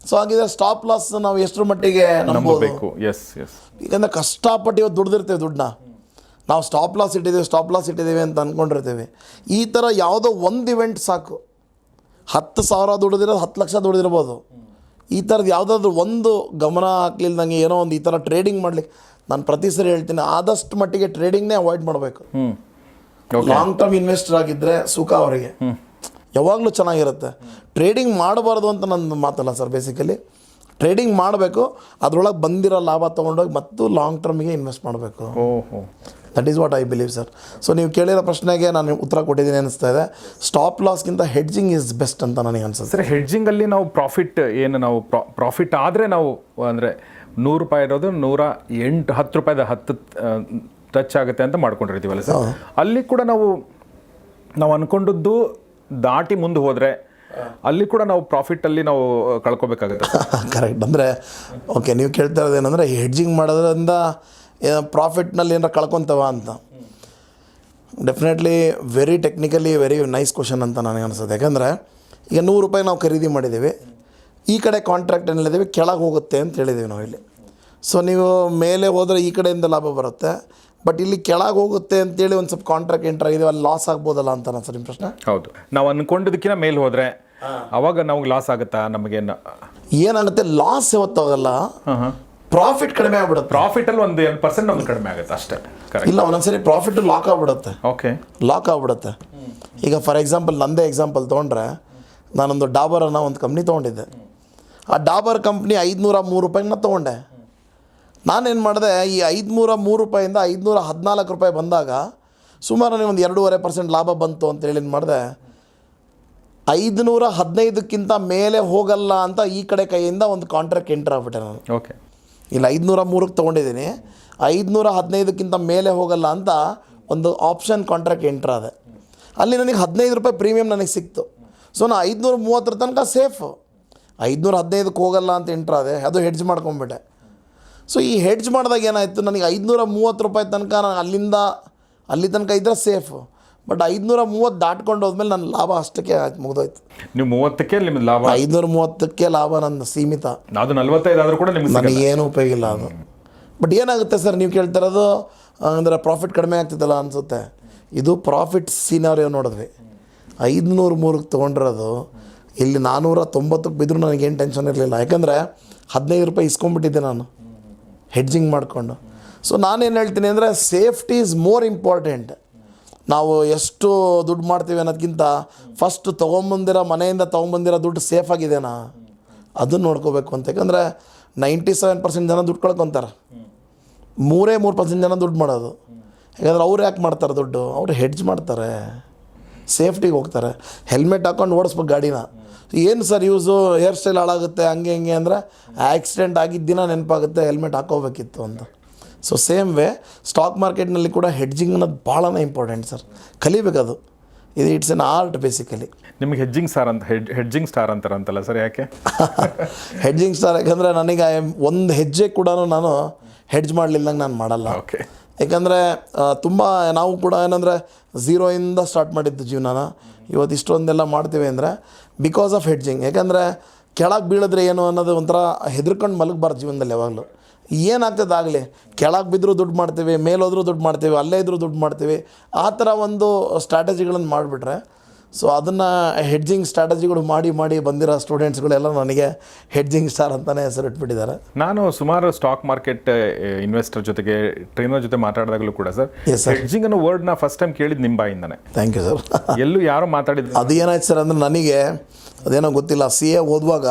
ಸೊ ಹಾಗಿದ್ರೆ ಸ್ಟಾಪ್ ಲಾಸ್ ನಾವು ಎಷ್ಟರ ಮಟ್ಟಿಗೆ ನಂಬಬೇಕು. ಎಸ್ ಎಸ್ ಯಾಕಂದ್ರೆ ಕಷ್ಟಪಟ್ಟು ಇವತ್ತು ದುಡ್ದಿರ್ತೇವೆ ದುಡ್ಡನ್ನ. ನಾವು ಸ್ಟಾಪ್ ಲಾಸ್ ಇಟ್ಟಿದ್ದೇವೆ ಸ್ಟಾಪ್ ಲಾಸ್ ಇಟ್ಟಿದ್ದೇವೆ ಅಂತ ಅಂದ್ಕೊಂಡಿರ್ತೀವಿ ಈ ಥರ ಯಾವುದೋ ಒಂದು ಇವೆಂಟ್ ಸಾಕು. ಹತ್ತು ಸಾವಿರ ದುಡಿದಿರೋದು ಹತ್ತು ಲಕ್ಷ ದುಡಿದಿರ್ಬೋದು. ಈ ಥರದ್ದು ಯಾವುದಾದ್ರೂ ಒಂದು ಗಮನ ಹಾಕ್ಲಿಲ್ದಂಗೆ ಏನೋ ಒಂದು ಈ ಥರ ಟ್ರೇಡಿಂಗ್ ಮಾಡ್ಲಿಕ್ಕೆ ನಾನು ಪ್ರತಿ ಸರಿ ಹೇಳ್ತೀನಿ ಆದಷ್ಟು ಮಟ್ಟಿಗೆ ಟ್ರೇಡಿಂಗ್ನೇ ಅವಾಯ್ಡ್ ಮಾಡಬೇಕು. ಲಾಂಗ್ ಟರ್ಮ್ ಇನ್ವೆಸ್ಟರ್ ಆಗಿದ್ದರೆ ಸುಖ ಅವರಿಗೆ. ಯಾವಾಗಲೂ ಚೆನ್ನಾಗಿರುತ್ತೆ. ಟ್ರೇಡಿಂಗ್ ಮಾಡಬಾರ್ದು ಅಂತ ನನ್ನ ಮಾತಲ್ಲ ಸರ್ ಬೇಸಿಕಲಿ ಟ್ರೇಡಿಂಗ್ ಮಾಡಬೇಕು ಅದರೊಳಗೆ ಬಂದಿರೋ ಲಾಭ ತೊಗೊಂಡೋಗಿ ಮತ್ತು ಲಾಂಗ್ ಟರ್ಮಿಗೆ ಇನ್ವೆಸ್ಟ್ ಮಾಡಬೇಕು. ಓಹೋ. That is what I believe sir so ನೀವು ಕೇಳಿರೋ ಪ್ರಶ್ನೆಗೆ ನಾನು ಉತ್ತರ ಕೊಟ್ಟಿದ್ದೀನಿ ಅನಿಸ್ತಾ ಇದೆ. ಸ್ಟಾಪ್ ಲಾಸ್ಗಿಂತ ಹೆಡ್ಜಿಂಗ್ ಇಸ್ ಬೆಸ್ಟ್ ಅಂತ ನನಗೆ ಅನ್ಸುತ್ತೆ. ಸರ್ ಹೆಡ್ಜಿಂಗಲ್ಲಿ ನಾವು ಪ್ರಾಫಿಟ್ ಏನು ನಾವು ಪ್ರಾಫಿಟ್ ಆದರೆ ನಾವು ಅಂದರೆ ನೂರು ರೂಪಾಯಿ ಇರೋದು ನೂರ ಎಂಟು ಹತ್ತು ರೂಪಾಯಿದ ಹತ್ತು ಟಚ್ ಆಗುತ್ತೆ ಅಂತ ಮಾಡ್ಕೊಂಡಿರ್ತೀವಲ್ಲ ಸರ್. ಅಲ್ಲಿ ಕೂಡ ನಾವು ನಾವು ಅಂದ್ಕೊಂಡಿದ್ದು ದಾಟಿ ಮುಂದೆ ಹೋದರೆ ಅಲ್ಲಿ ಕೂಡ ನಾವು ಪ್ರಾಫಿಟ್ ಅಲ್ಲಿ ನಾವು ಕಳ್ಕೊಬೇಕಾಗುತ್ತೆ. ಕರೆಕ್ಟ್ ಅಂದರೆ ಓಕೆ ನೀವು ಕೇಳ್ತಾ ಇರೋದು ಏನಂದರೆ ಹೆಡ್ಜಿಂಗ್ ಮಾಡೋದ್ರಿಂದ ಪ್ರಾಫಿಟ್ನಲ್ಲಿ ಏನಾರ ಕಳ್ಕೊತವ ಅಂತ. Definitely very technically very nice question ಅಂತ ನನಗೆ ಅನಿಸುತ್ತೆ. ಯಾಕಂದರೆ ಈಗ ನೂರು ರೂಪಾಯಿ ನಾವು ಖರೀದಿ ಮಾಡಿದ್ದೀವಿ. ಈ ಕಡೆ ಕಾಂಟ್ರಾಕ್ಟ್ ಏನು ಹೇಳಿದ್ದೀವಿ? ಕೆಳಗೆ ಹೋಗುತ್ತೆ ಅಂತ ಹೇಳಿದ್ದೀವಿ ನಾವು ಇಲ್ಲಿ. ಸೊ ನೀವು ಮೇಲೆ ಹೋದರೆ ಈ ಕಡೆಯಿಂದ ಲಾಭ ಬರುತ್ತೆ. ಬಟ್ ಇಲ್ಲಿ ಕೆಳಗೆ ಹೋಗುತ್ತೆ ಅಂತೇಳಿ ಒಂದು ಸ್ವಲ್ಪ ಕಾಂಟ್ರಾಕ್ಟ್ ಎಂಟರ್ ಆಗಿದ್ದೀವಿ ಅಲ್ಲಿ ಲಾಸ್ ಆಗ್ಬೋದಲ್ಲ ಅಂತ ಸರ್ ನಿಮ್ಮ ಪ್ರಶ್ನೆ? ಹೌದು. ನಾವು ಅಂದ್ಕೊಂಡಿದ್ದಕ್ಕಿಂತ ಮೇಲೆ ಹೋದರೆ ಅವಾಗ ನಮ್ಗೆ ಲಾಸ್ ಆಗುತ್ತಾ? ನಮಗೆ ಏನಾಗುತ್ತೆ ಲಾಸ್ ಯಾವತ್ತಾಗಲ್ಲ ಪ್ರಾಫಿಟ್ ಕಡಿಮೆ ಆಗ್ಬಿಡುತ್ತೆ. ಪ್ರಾಫಿಟ್ ಅಲ್ಲಿ ಒಂದು ಎರಡು ಪರ್ಸೆಂಟ್ ಒಂದು ಕಡಿಮೆ ಆಗುತ್ತೆ ಅಷ್ಟೇ. ಇಲ್ಲ ಒಂದೊಂದ್ಸರಿ ಪ್ರಾಫಿಟ್ ಲಾಕ್ ಆಗ್ಬಿಡುತ್ತೆ. ಓಕೆ ಲಾಕ್ ಆಗ್ಬಿಡುತ್ತೆ. ಈಗ ಫಾರ್ ಎಕ್ಸಾಂಪಲ್ ನಂದೇ ಎಕ್ಸಾಂಪಲ್ ತೊಗೊಂಡ್ರೆ ನಾನೊಂದು ಡಾಬರ್ ಅನ್ನೋ ಒಂದು ಕಂಪ್ನಿ ತೊಗೊಂಡಿದ್ದೆ. ಆ ಡಾಬರ್ ಕಂಪ್ನಿ ಐದುನೂರ ಮೂರು ರೂಪಾಯಿನ ತೊಗೊಂಡೆ. ನಾನೇನು ಮಾಡಿದೆ ಈ ಐದುನೂರ ಮೂರು ರೂಪಾಯಿಂದ ಐದುನೂರ ಹದಿನಾಲ್ಕು ರೂಪಾಯಿ ಬಂದಾಗ ಸುಮಾರು ನನಗೆ ಒಂದು ಎರಡೂವರೆ ಪರ್ಸೆಂಟ್ ಲಾಭ ಬಂತು ಅಂತೇಳಿ ಏನು ಮಾಡಿದೆ ಐದುನೂರ ಹದಿನೈದಕ್ಕಿಂತ ಮೇಲೆ ಹೋಗಲ್ಲ ಅಂತ ಈ ಕಡೆ ಕೈಯಿಂದ ಒಂದು ಕಾಂಟ್ರಾಕ್ಟ್ ಎಂಟರ್ ಆಗ್ಬಿಟ್ಟೆ ನಾನು. ಓಕೆ ಇಲ್ಲ, ಐದುನೂರ ಮೂರಕ್ಕೆ ತೊಗೊಂಡಿದ್ದೀನಿ. ಐದುನೂರ ಹದಿನೈದಕ್ಕಿಂತ ಮೇಲೆ ಹೋಗಲ್ಲ ಅಂತ ಒಂದು ಆಪ್ಷನ್ ಕಾಂಟ್ರಾಕ್ಟ್ ಎಂಟ್ರ್ ಆದೆ. ಅಲ್ಲಿ ನನಗೆ ಹದಿನೈದು ರೂಪಾಯಿ ಪ್ರೀಮಿಯಂ ನನಗೆ ಸಿಕ್ತು. ಸೊ ನಾನು ಐದುನೂರ ಮೂವತ್ತರ ತನಕ ಸೇಫು ಐದುನೂರ ಹದಿನೈದಕ್ಕೆ ಹೋಗಲ್ಲ ಅಂತ ಎಂಟ್ರ್ ಆದೆ. ಅದು ಹೆಡ್ಜ್ ಮಾಡ್ಕೊಂಬಿಟ್ಟೆ ಸೊ ಈ ಹೆಡ್ಜ್ ಮಾಡಿದಾಗ ಏನಾಯಿತು? ನನಗೆ ಐದುನೂರ ಮೂವತ್ತು ರೂಪಾಯಿ ತನಕ ನಾನು ಅಲ್ಲಿಂದ, ಅಲ್ಲಿ ತನಕ ಇದ್ದರೆ ಸೇಫು ಬಟ್ ಐದುನೂರ ಮೂವತ್ತು ದಾಟ್ಕೊಂಡು ಹೋದ್ಮೇಲೆ ನನ್ನ ಲಾಭ ಅಷ್ಟಕ್ಕೆ ಆಯ್ತು ಮುಗ್ದೋಯ್ತು. ನೀವು ಮೂವತ್ತಕ್ಕೆ ನಿಮ್ಗೆ ಲಾಭ? ಐದುನೂರ ಮೂವತ್ತಕ್ಕೆ ಲಾಭ ನನ್ನ ಸೀಮಿತ. ಅದು ನಲ್ವತ್ತೈದು ಆದರೂ ಕೂಡ ನಿಮ್ಗೆ ನನಗೆ ನನಗೇನು ಉಪಯೋಗ ಇಲ್ಲ ಅದು. ಬಟ್ ಏನಾಗುತ್ತೆ ಸರ್ ನೀವು ಕೇಳ್ತಿರೋದು ಅಂದರೆ ಪ್ರಾಫಿಟ್ ಕಡಿಮೆ ಆಗ್ತಿದ್ದಲ್ಲ ಅನಿಸುತ್ತೆ. ಇದು ಪ್ರಾಫಿಟ್ ಸೀನಾರಿಯೋ ನೋಡಿದ್ವಿ. ಐದುನೂರು ಮೂರಕ್ಕೆ ತೊಗೊಂಡಿರೋದು ಇಲ್ಲಿ ನಾನ್ನೂರ ತೊಂಬತ್ತಕ್ಕೆ ಬಿದ್ದರೂ ನನಗೇನು ಟೆನ್ಷನ್ ಇರಲಿಲ್ಲ. ಯಾಕಂದರೆ ಹದಿನೈದು ರೂಪಾಯಿ ಇಸ್ಕೊಂಡ್ಬಿಟ್ಟಿದ್ದೆ ನಾನು ಹೆಡ್ಜಿಂಗ್ ಮಾಡಿಕೊಂಡು. ಸೊ ನಾನೇನು ಹೇಳ್ತೀನಿ ಅಂದರೆ ಸೇಫ್ಟಿ ಈಸ್ ಮೋರ್ ಇಂಪಾರ್ಟೆಂಟ್ ನಾವು ಎಷ್ಟು ದುಡ್ಡು ಮಾಡ್ತೀವಿ ಅನ್ನೋದಕ್ಕಿಂತ ಫಸ್ಟ್ ತೊಗೊಂಬಂದಿರೋ ಮನೆಯಿಂದ ತೊಗೊಂಬಂದಿರೋ ದುಡ್ಡು ಸೇಫ್ ಆಗಿದೆನಾ? ಅದನ್ನು ನೋಡ್ಕೋಬೇಕು ಅಂತ. ಯಾಕಂದರೆ ನೈಂಟಿ ಸೆವೆನ್ ಪರ್ಸೆಂಟ್ ಜನ ದುಡ್ಡು ಕಳ್ಕೊತಾರೆ. ಮೂರೇ ಮೂರು ಪರ್ಸೆಂಟ್ ಜನ ದುಡ್ಡು ಮಾಡೋದು. ಯಾಕಂದ್ರೆ ಅವ್ರು ಯಾಕೆ ಮಾಡ್ತಾರೆ ದುಡ್ಡು? ಅವ್ರು ಹೆಡ್ಜ್ ಮಾಡ್ತಾರೆ. ಸೇಫ್ಟಿಗೆ ಹೋಗ್ತಾರೆ. ಹೆಲ್ಮೆಟ್ ಹಾಕೊಂಡು ಓಡಿಸ್ಬೇಕು ಗಾಡಿನ. ಏನು ಸರ್ ಯೂಸು ಹೇರ್ ಸ್ಟೈಲ್ ಹಾಳಾಗುತ್ತೆ, ಹಂಗೆ ಹಿಂಗೆ ಅಂದರೆ ಆಕ್ಸಿಡೆಂಟ್ ಆಗಿದ್ದ ದಿನ ನೆನಪಾಗುತ್ತೆ ಹೆಲ್ಮೆಟ್ ಹಾಕೋಬೇಕಿತ್ತು ಅಂತ. ಸೊ ಸೇಮ್ ವೇ ಸ್ಟಾಕ್ ಮಾರ್ಕೆಟ್ನಲ್ಲಿ ಕೂಡ ಹೆಡ್ಜಿಂಗ್ ಅನ್ನೋದು ಭಾಳನೇ ಇಂಪಾರ್ಟೆಂಟ್ ಸರ್ ಕಲಿಬೇಕದು. ಇದು ಇಟ್ಸ್ ಎನ್ ಆರ್ಟ್ ಬೇಸಿಕಲಿ ನಿಮಗೆ ಹೆಡ್ಜಿಂಗ್ ಸ್ಟಾರ್ ಅಂತ ಹೆಡ್ ಹೆಡ್ಜಿಂಗ್ ಸ್ಟಾರ್ ಅಂತಾರಂತಲ್ಲ ಸರ್ ಯಾಕೆ? ಹೆಡ್ಜಿಂಗ್ ಸ್ಟಾರ್ ಯಾಕಂದರೆ ನನಗೆ ಒಂದು ಹೆಜ್ಜೆ ಕೂಡ ನಾನು ಹೆಡ್ಜ್ ಮಾಡಲಿಲ್ಲಂಗೆ ನಾನು ಮಾಡಲ್ಲ. ಓಕೆ ಯಾಕಂದರೆ ತುಂಬ ನಾವು ಕೂಡ ಏನಂದರೆ ಝೀರೋಯಿಂದ ಸ್ಟಾರ್ಟ್ ಮಾಡಿದ್ದು ಜೀವನನ. ಇವತ್ತು ಇಷ್ಟೊಂದೆಲ್ಲ ಮಾಡ್ತೀವಿ ಅಂದರೆ ಬಿಕಾಸ್ ಆಫ್ ಹೆಡ್ಜಿಂಗ್ ಯಾಕಂದರೆ ಕೆಳಗೆ ಬೀಳಿದ್ರೆ ಏನು ಅನ್ನೋದು ಒಂಥರ ಹೆದರ್ಕೊಂಡು ಮಲಗಬಾರ್ದು ಜೀವನದಲ್ಲಿ ಯಾವಾಗಲೂ. ಏನಾಗ್ತದೆ ಆಗಲಿ ಕೆಳಗೆ ಬಿದ್ದರೂ ದುಡ್ಡು ಮಾಡ್ತೀವಿ ಮೇಲೋದ್ರೂ ದುಡ್ಡು ಮಾಡ್ತೀವಿ ಅಲ್ಲೇ ಇದ್ದರೂ ದುಡ್ಡು ಮಾಡ್ತೀವಿ ಆ ಥರ ಒಂದು ಸ್ಟ್ರಾಟಜಿಗಳನ್ನು ಮಾಡಿಬಿಟ್ರೆ ಸೊ ಅದನ್ನು ಹೆಡ್ಜಿಂಗ್ ಸ್ಟ್ರಾಟಜಿಗಳು ಮಾಡಿ ಮಾಡಿ ಬಂದಿರೋ ಸ್ಟೂಡೆಂಟ್ಸ್ಗಳೆಲ್ಲ ನನಗೆ ಹೆಡ್ಜಿಂಗ್ ಸ್ಟಾರ್ ಅಂತಲೇ ಹೆಸರಿಟ್ಬಿಟ್ಟಿದ್ದಾರೆ ನಾನು ಸುಮಾರು ಸ್ಟಾಕ್ ಮಾರ್ಕೆಟ್ ಇನ್ವೆಸ್ಟರ್ ಜೊತೆಗೆ ಟ್ರೈನರ್ ಜೊತೆ ಮಾತಾಡಿದಾಗಲೂ ಕೂಡ ಸರ್. ಹೆಡ್ಜಿಂಗ್ ಅನ್ನೋ ವರ್ಡ್ನ ಫಸ್ಟ್ ಟೈಮ್ ಕೇಳಿದ ನಿಮ್ಮ ಬಾಯಿಂದಾನೆ. ಥ್ಯಾಂಕ್ ಯು ಸರ್ ಎಲ್ಲೂ ಯಾರೋ ಮಾತಾಡಿದ್ರು. ಅದು ಏನಾಯ್ತು ಸರ್ ಅಂದರೆ ನನಗೆ ಅದೇನೋ ಗೊತ್ತಿಲ್ಲ ಸಿ ಎ ಓದುವಾಗ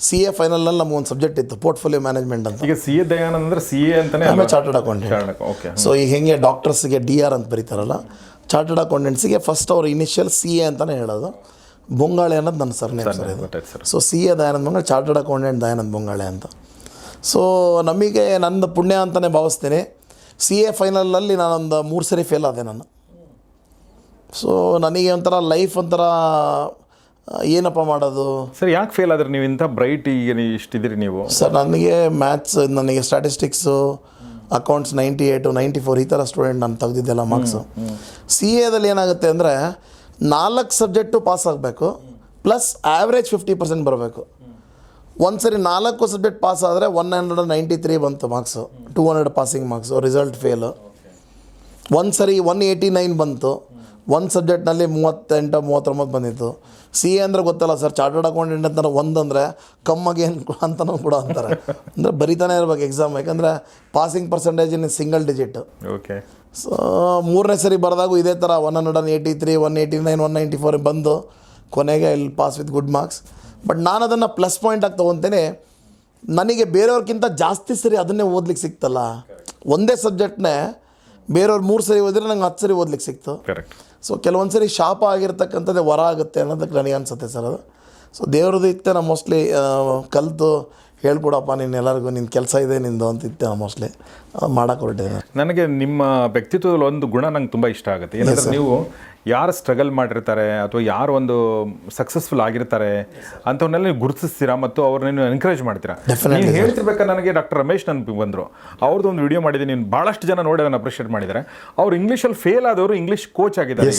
ಸಿ ಎ ಫೈನಲ್ನಲ್ಲಿ ನಮ್ಗೆ ಒಂದು ಸಬ್ಜೆಕ್ಟ್ ಇತ್ತು ಪೋರ್ಟ್ಫೋಲಿಯೋ ಮ್ಯಾನೇಜ್ಮೆಂಟ್ ಅಂತ. ಈಗ ಸಿ ಎ ದಯಾನಂದ್ ಅಂದ್ರೆ ಸಿ ಎ ಅಂತಾನೆ ಆಮೇಲೆ ಚಾರ್ಟರ್ಡ್ ಅಕೌಂಟೆಂಟ್ ಓಕೆ ಸೊ ಈಗ ಹೆಂಗೆ ಡಾಕ್ಟರ್ಸ್ಗೆ ಡಿ ಆರ್ ಅಂತ ಬರೀತಾರಲ್ಲ ಚಾರ್ಟರ್ಡ್ ಅಕೌಂಟೆಂಟ್ಸಿಗೆ ಫಸ್ಟ್ ಅವ್ರ ಇನಿಷಿಯಲ್ ಸಿ ಎ ಅಂತಲೇ ಹೇಳೋದು. ಬೊಂಗಾಳೆ ಅನ್ನೋದು ನನ್ನ ಸರ್ ಇದು. ಗೊತ್ತಾಯ್ತು sir. So C A Dayanand Bongale chartered accountant Dayanand Bongale ಅಂತ. ಸೊ ನಮಗೆ ನನ್ನ ಪುಣ್ಯ ಅಂತಲೇ ಭಾವಿಸ್ತೀನಿ. ಸಿ ಎ ಫೈನಲಲ್ಲಿ ನಾನೊಂದು ಮೂರು ಸರಿ ಫೇಲ್ ಆದೆ ನಾನು. ಸೊ ನನಗೆ ಒಂಥರ ಲೈಫ್ ಒಂಥರ ಏನಪ್ಪ ಮಾಡೋದು? ಸರ್ ಯಾಕೆ ಫೇಲ್ ಆದ್ರೆ ನೀವು ಇಂಥ ಬ್ರೈಟ್ ಈಗ ನೀವು ಇಷ್ಟಿದ್ದೀರಿ ನೀವು? ಸರ್ ನನಗೆ ಮ್ಯಾಥ್ಸ್ ನನಗೆ statistics accounts ninety eight ninety four ಈ ಥರ ಸ್ಟೂಡೆಂಟ್ ನಾನು ತೆಗೆದಿದ್ದೆಲ್ಲ ಮಾರ್ಕ್ಸು ಸಿ ಎದಲ್ಲಿ ಏನಾಗುತ್ತೆ ಅಂದರೆ ನಾಲ್ಕು ಸಬ್ಜೆಕ್ಟು ಪಾಸ್ ಆಗಬೇಕು ಪ್ಲಸ್ ಆ್ಯಾವ್ರೇಜ್ ಫಿಫ್ಟಿ ಪರ್ಸೆಂಟ್ ಬರಬೇಕು. ಒಂದು ಸರಿ ನಾಲ್ಕು ಸಬ್ಜೆಕ್ಟ್ ಪಾಸ್ ಆದರೆ ಒನ್ ಹಂಡ್ರೆಡ್ ನೈಂಟಿ ತ್ರೀ ಬಂತು marks two hundred passing marks result fail ಒಂದು ಸರಿ ಒನ್ ಏಯ್ಟಿ ನೈನ್ ಬಂತು ಒಂದು ಸಬ್ಜೆಕ್ಟ್ನಲ್ಲಿ ಮೂವತ್ತೆಂಟು ಮೂವತ್ತೊಂಬತ್ತು ಬಂದಿತ್ತು. ಸಿ ಎ ಅಂದರೆ ಗೊತ್ತಲ್ಲ ಸರ್ ಚಾರ್ಟರ್ಡ್ ಅಕೌಂಟೆಂಟ್ ಅಂತಾರೆ ಒಂದು ಅಂದರೆ ಕಮ್ಮಾಗಿ ಏನು ಅಂತಲೂ ಕೂಡ ಅಂತಾರೆ. ಅಂದರೆ ಬರಿತಾನೆ ಇರ್ಬೇಕು ಎಕ್ಸಾಮ್ ಯಾಕಂದರೆ passing percentage in single digit okay so ಮೂರನೇ ಸರಿ ಬರೆದಾಗೂ ಇದೇ ಥರ one hundred and eighty three one eighty nine one ninety four ಬಂದು ಕೊನೆಗೆ ಇಲ್ಲಿ pass with good marks but ನಾನು ಅದನ್ನು ಪ್ಲಸ್ ಪಾಯಿಂಟ್ ಆಗಿ ತೊಗೊತೇನೆ ನನಗೆ ಬೇರೆಯವ್ರಿಗಿಂತ ಜಾಸ್ತಿ ಸರಿ ಅದನ್ನೇ ಓದ್ಲಿಕ್ಕೆ ಸಿಕ್ತಲ್ಲ. ಒಂದೇ ಸಬ್ಜೆಕ್ಟ್ನೇ ಬೇರೆಯವ್ರು ಮೂರು ಸರಿ ಓದಿದ್ರೆ ನಂಗೆ ಹತ್ತು ಸರಿ ಓದ್ಲಿಕ್ಕೆ ಸಿಕ್ತು. ಕರೆಕ್ಟ್ ಸೊ ಕೆಲವೊಂದು ಸರಿ ಶಾಪ ಆಗಿರ್ತಕ್ಕಂಥದ್ದೇ ವರ ಆಗುತ್ತೆ ಅನ್ನೋದಕ್ಕೆ ನನಗೆ ಅನಿಸುತ್ತೆ ಸರ್ ಅದು. ಸೊ ದೇವ್ರದ್ದು ಇತ್ತೆ ನಾನು ಮೋಸ್ಟ್ಲಿ ಕಲಿತು ಹೇಳ್ಬಿಡಪ್ಪ ನೀನು ಎಲ್ಲರಿಗೂ ನಿನ್ನ ಕೆಲಸ ಇದೆ ನಿಂದು ಅಂತ ಇತ್ತೆ ನಾನು ಮೋಸ್ಟ್ಲಿ ಮಾಡೋಕೆ ಹೊರಟಿದ್ದೆ ನನಗೆ ನಿಮ್ಮ ವ್ಯಕ್ತಿತ್ವದಲ್ಲಿ ಒಂದು ಗುಣ ನಂಗೆ ತುಂಬ ಇಷ್ಟ ಆಗುತ್ತೆ. ಏನಂದರೆ ನೀವು ಯಾರು ಸ್ಟ್ರಗಲ್ ಮಾಡಿರ್ತಾರೆ ಅಥವಾ ಯಾರು ಒಂದು ಸಕ್ಸಸ್ಫುಲ್ ಆಗಿರ್ತಾರೆ ಅಂಥವನ್ನೆಲ್ಲ ನೀವು ಗುರುತಿಸ್ತೀರಾ ಮತ್ತು ಅವ್ರನ್ನ ಎನ್ಕರೇಜ್ ಮಾಡ್ತೀರಾ? ನೀವು ಹೇಳ್ತಿರ್ಬೇಕಾದ್ರೆ ನನಗೆ ಡಾಕ್ಟರ್ ರಮೇಶ್ ನನ್ನ ಬಂದರು. ಅವ್ರದ್ದು ಒಂದು ವಿಡಿಯೋ ಮಾಡಿದ್ದೀನಿ ನೀನು ಭಾಳಷ್ಟು ಜನ ನೋಡಿ ಅದನ್ನು ಅಪ್ರಿಷಿಯೇಟ್ ಮಾಡಿದ್ದಾರೆ. ಅವ್ರು ಇಂಗ್ಲೀಷಲ್ಲಿ ಫೇಲ್ ಆದವರು ಇಂಗ್ಲೀಷ್ ಕೋಚ್ ಆಗಿದ್ದಾರೆ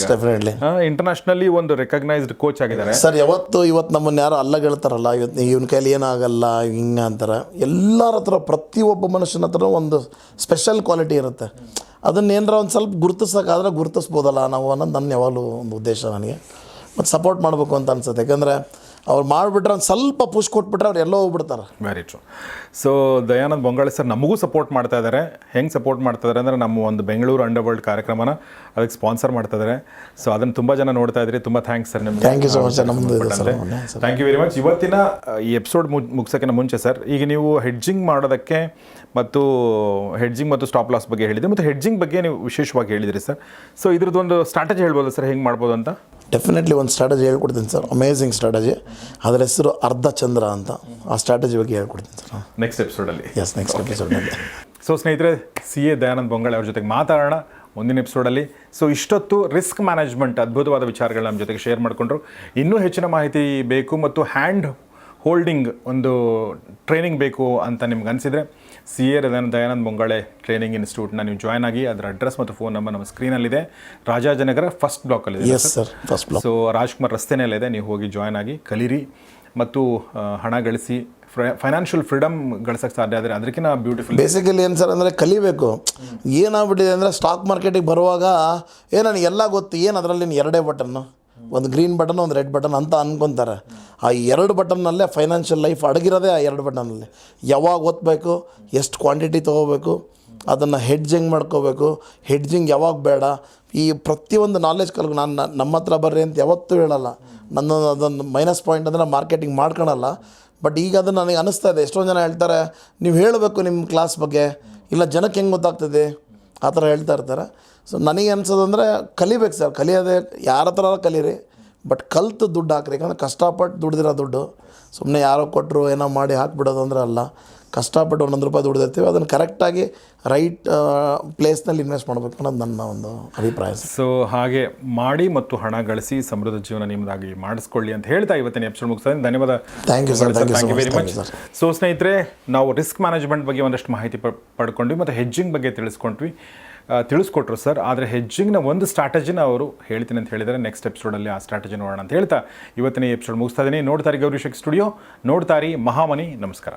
ಇಂಟರ್ನ್ಯಾಷನಲಿ ಒಂದು ರೆಕಗ್ನೈಸ್ಡ್ ಕೋಚ್ ಆಗಿದ್ದಾರೆ. ಸರ್ ಯಾವತ್ತು ಇವತ್ತು ನಮ್ಮನ್ನು ಯಾರು ಅಲ್ಲಗೆಳ್ತಾರಲ್ಲ ಇವತ್ತು ಇವನ ಕೈಲಿ ಏನಾಗಲ್ಲ ಹಿಂಗೆ ಅಂತಾರೆ. ಎಲ್ಲರ ಹತ್ರ ಪ್ರತಿಯೊಬ್ಬ ಮನುಷ್ಯನ ಹತ್ರ ಒಂದು ಸ್ಪೆಷಲ್ ಕ್ವಾಲಿಟಿ ಇರುತ್ತೆ. ಅದನ್ನ ಏನಾರ ಒಂದು ಸ್ವಲ್ಪ ಗುರುತಿಸೋಕ್ಕಾದ್ರೆ ಗುರುತಿಸ್ಬೋದಲ್ಲ ನಾವು ಅನ್ನೋದು ನನ್ನ ಯಾವಾಗಲೂ ಒಂದು ಉದ್ದೇಶ ನನಗೆ. ಮತ್ತು ಸಪೋರ್ಟ್ ಮಾಡಬೇಕು ಅಂತ ಅನ್ಸುತ್ತೆ. ಯಾಕಂದರೆ ಅವ್ರು ಮಾಡಿಬಿಟ್ರೆ ಒಂದು ಸ್ವಲ್ಪ ಪುಷ್ ಕೊಟ್ಬಿಟ್ರೆ ಅವ್ರು ಎಲ್ಲೋ ಹೋಗ್ಬಿಡ್ತಾರೆ. Very true so Dayanand Bongale sir ನಮಗೂ ಸಪೋರ್ಟ್ ಮಾಡ್ತಾ ಇದ್ದಾರೆ ಹೆಂಗೆ ಸಪೋರ್ಟ್ ಮಾಡ್ತಾ ಇದ್ದಾರೆ ಅಂದರೆ ನಮ್ಮ ಒಂದು ಬೆಂಗಳೂರು ಅಂಡರ್ ವರ್ಲ್ಡ್ ಕಾರ್ಯಕ್ರಮನ ಅದಕ್ಕೆ ಸ್ಪಾನ್ಸರ್ ಮಾಡ್ತಾ ಇದ್ದಾರೆ ಸೊ ಅದನ್ನು ತುಂಬ ಜನ ನೋಡ್ತಾ ಇದ್ರಿ. ತುಂಬ ಥ್ಯಾಂಕ್ಸ್ ಸರ್ ನಿಮ್ಗೆ. Thank you so much. Thank you very much ಇವತ್ತಿನ ಈ ಎಪಿಸೋಡ್ ಮುಗಿಸೋಕ್ಕಿಂತ ಮುಂಚೆ ಸರ್ ಈಗ ನೀವು ಹೆಡ್ಜಿಂಗ್ ಮಾಡೋದಕ್ಕೆ ಮತ್ತು ಹೆಡ್ಜಿಂಗ್ ಮತ್ತು ಸ್ಟಾಪ್ ಲಾಸ್ ಬಗ್ಗೆ ಹೇಳಿದ್ರಿ ಮತ್ತು ಹೆಡ್ಜಿಂಗ್ ಬಗ್ಗೆ ನೀವು ವಿಶೇಷವಾಗಿ ಹೇಳಿದಿರಿ ಸರ್ ಸೊ ಇದ್ರದ್ದೊಂದು ಸ್ಟ್ರಾಟಜಿ ಹೇಳ್ಬೋದು ಸರ್ ಹೆಂಗೆ ಮಾಡ್ಬೋದು ಅಂತ? ಡೆಫಿನೆಟ್ಲಿ ಒಂದು ಸ್ಟ್ರಾಟಜಿ ಹೇಳ್ಕೊಡ್ತೀನಿ ಸರ್ ಅಮೇಝಿಂಗ್ ಸ್ಟ್ರಾಟಜಿ ಅದರ ಹೆಸರು ಅರ್ಧ ಚಂದ್ರ ಅಂತ. ಆ ಸ್ಟ್ರಾಟಜಿ ಬಗ್ಗೆ ಹೇಳ್ಕೊಡ್ತೀನಿ ಸರ್ ನೆಕ್ಸ್ಟ್ ಎಪಿಸೋಡಲ್ಲಿ ಎಸ್ ನೆಕ್ಸ್ಟ್ ಸೊ ಸ್ನೇಹಿತರೆ ಸಿ ಎ ದಯಾನಂದ್ ಬೊಂಗಾಳೆ ಅವ್ರ ಜೊತೆಗೆ ಮಾತಾಡೋಣ ಮುಂದಿನ ಎಪಿಸೋಡಲ್ಲಿ ಸೊ ಇಷ್ಟೊತ್ತು ರಿಸ್ಕ್ ಮ್ಯಾನೇಜ್ಮೆಂಟ್ ಅದ್ಭುತವಾದ ವಿಚಾರಗಳನ್ನ ನಮ್ಮ ಜೊತೆಗೆ ಶೇರ್ ಮಾಡಿಕೊಂಡ್ರು. ಇನ್ನೂ ಹೆಚ್ಚಿನ ಮಾಹಿತಿ ಬೇಕು ಮತ್ತು ಹ್ಯಾಂಡ್ ಹೋಲ್ಡಿಂಗ್ ಒಂದು ಟ್ರೈನಿಂಗ್ ಬೇಕು ಅಂತ ನಿಮ್ಗೆ ಅನಿಸಿದರೆ C A Dayanand Bongale training ಇನ್ಸ್ಟಿಟ್ಯೂಟ್ನ ನೀವು ಜಾಯ್ನ್ ಆಗಿ ಅದರ ಅಡ್ರೆಸ್ ಮತ್ತು ಫೋನ್ ನಂಬರ್ ನಮ್ಮ ಸ್ಕ್ರೀನಲ್ಲಿದೆ Rajajinagar first ಬ್ಲಾಕಲ್ಲಿದೆ yes sir first block so Rajkumar ರಸ್ತೆನಲ್ಲಿದೆ ನೀವು ಹೋಗಿ ಜಾಯ್ನ್ ಆಗಿ ಕಲೀರಿ. ಮತ್ತು ಹಣ ಗಳಿಸಿ ಫೈನಾನ್ಷಿಯಲ್ ಫ್ರೀಡಮ್ ಗಳಿಸಕ್ಕೆ ಸಾಧ್ಯ ಆದರೆ ಅದಕ್ಕಿಂತ ಬ್ಯೂಟಿಫುಲ್ ಬೇಸಿಕಲಿ ಏನು ಸರ್ ಅಂದರೆ ಕಲಿಬೇಕು. ಏನಾಗ್ಬಿಟ್ಟಿದೆ ಅಂದರೆ ಸ್ಟಾಕ್ ಮಾರ್ಕೆಟಿಗೆ ಬರುವಾಗ ಏ ನನಗೆಲ್ಲ ಗೊತ್ತು, ಏನು ಅದರಲ್ಲಿ ಎರಡೇ ಬಟನ್ನು ಒಂದು ಗ್ರೀನ್ ಬಟನ್ ಒಂದು ರೆಡ್ ಬಟನ್ ಅಂತ ಅನ್ಕೊತಾರೆ. ಆ ಎರಡು ಬಟನ್ನಲ್ಲೇ ಫೈನಾನ್ಷಿಯಲ್ ಲೈಫ್ ಅಡಗಿರೋದೇ ಆ ಎರಡು ಬಟನಲ್ಲಿ ಯಾವಾಗ ಓದಬೇಕು, ಎಷ್ಟು ಕ್ವಾಂಟಿಟಿ ತೊಗೋಬೇಕು ಅದನ್ನು ಹೆಡ್ಜಿಂಗ್ ಮಾಡ್ಕೋಬೇಕು. ಹೆಡ್ಜಿಂಗ್ ಯಾವಾಗ ಬೇಡ? ಈ ಪ್ರತಿಯೊಂದು ನಾಲೆಜ್ ಕಲ್ ನಾನು ನಮ್ಮ ಹತ್ರ ಬರ್ರಿ ಅಂತ ಯಾವತ್ತೂ ಹೇಳಲ್ಲ. ನನ್ನ ಅದೊಂದು ಮೈನಸ್ ಪಾಯಿಂಟ್ ಅಂದರೆ ಮಾರ್ಕೆಟಿಂಗ್ ಮಾಡ್ಕೊಳಲ್ಲ. ಬಟ್ ಈಗ ಅದು ನನಗೆ ಅನಿಸ್ತಾ ಇದೆ. ಎಷ್ಟೊಂದು ಜನ ಹೇಳ್ತಾರೆ, ನೀವು ಹೇಳಬೇಕು ನಿಮ್ಮ ಕ್ಲಾಸ್ ಬಗ್ಗೆ. ಇಲ್ಲ ಜನಕ್ಕೆ ಹೆಂಗೆ ಗೊತ್ತಾಗ್ತದೆ? ಆ ಥರ ಹೇಳ್ತಾ ಇರ್ತಾರೆ. ಸೊ ನನಗೆ ಅನ್ಸೋದಂದರೆ ಕಲಿಬೇಕು ಸರ್. ಕಲಿಯೋದೆ ಯಾರ ಹತ್ರ ಕಲೀರಿ. ಬಟ್ ಕಲ್ತು ದುಡ್ಡು ಹಾಕ್ರಿ. ಯಾಕಂದ್ರೆ ಕಷ್ಟಪಟ್ಟು ದುಡ್ದಿರೋ ದುಡ್ಡು. ಸುಮ್ಮನೆ ಯಾರೋ ಕೊಟ್ಟರು ಏನೋ ಮಾಡಿ ಹಾಕ್ಬಿಡೋದು ಅಂದ್ರೆ ಅಲ್ಲ. ಕಷ್ಟಪಟ್ಟು ಒಂದೊಂದು ರೂಪಾಯಿ ದುಡ್ದಿರ್ತೀವಿ ಅದನ್ನು ಕರೆಕ್ಟಾಗಿ ರೈಟ್ ಪ್ಲೇಸ್ನಲ್ಲಿ ಇನ್ವೆಸ್ಟ್ ಮಾಡಬೇಕು ಅನ್ನೋದು ನನ್ನ ಒಂದು ಅಭಿಪ್ರಾಯ ಸೊ ಹಾಗೆ ಮಾಡಿ ಮತ್ತು ಹಣ ಗಳಿಸಿ ಸಮೃದ್ಧ ಜೀವನ ನಿಮ್ಮದಾಗಿ ಮಾಡಿಸ್ಕೊಳ್ಳಿ ಅಂತ ಹೇಳ್ತಾ ಇವತ್ತಿನ ಎಪಿಸೋಡ್ ಮುಗಿಸ್ತೇನೆ ಧನ್ಯವಾದ. Thank you sir thank you very much so ಸ್ನೇಹಿತರೆ ನಾವು ರಿಸ್ಕ್ ಮ್ಯಾನೇಜ್ಮೆಂಟ್ ಬಗ್ಗೆ ಒಂದಷ್ಟು ಮಾಹಿತಿ ಪಡ್ಕೊಂಡ್ವಿ ಮತ್ತು ಹೆಜ್ಜಿಂಗ್ ಬಗ್ಗೆ ತಿಳಿಸ್ಕೊಂಡ್ವಿ. ತಿಳಿಸ್ಕೊಟ್ರು ಸರ್ ಆದರೆ ಹೆಜ್ಜಿಂಗ್ನ ಒಂದು ಸ್ಟ್ರಾಟಜಿನ ಅವರು ಹೇಳ್ತೀನಿ ಅಂತ ಹೇಳಿದರೆ ನೆಕ್ಸ್ಟ್ ಎಪಿಸೋಡಲ್ಲಿ ಆ ಸ್ಟ್ರಾಟಜಿ ನೋಡೋಣ ಅಂತ ಹೇಳ್ತಾ ಇವತ್ತಿನ ಎಪಿಸೋಡ್ ಮುಗಿಸ್ತಾ ಇದ್ದೀನಿ. ನೋಡ್ತಾರೆ ಗೌರಿಶಕ್ ಸ್ಟುಡಿಯೋ ನೋಡ್ತಾರಿ ಮಹಾಮನಿ. ನಮಸ್ಕಾರ.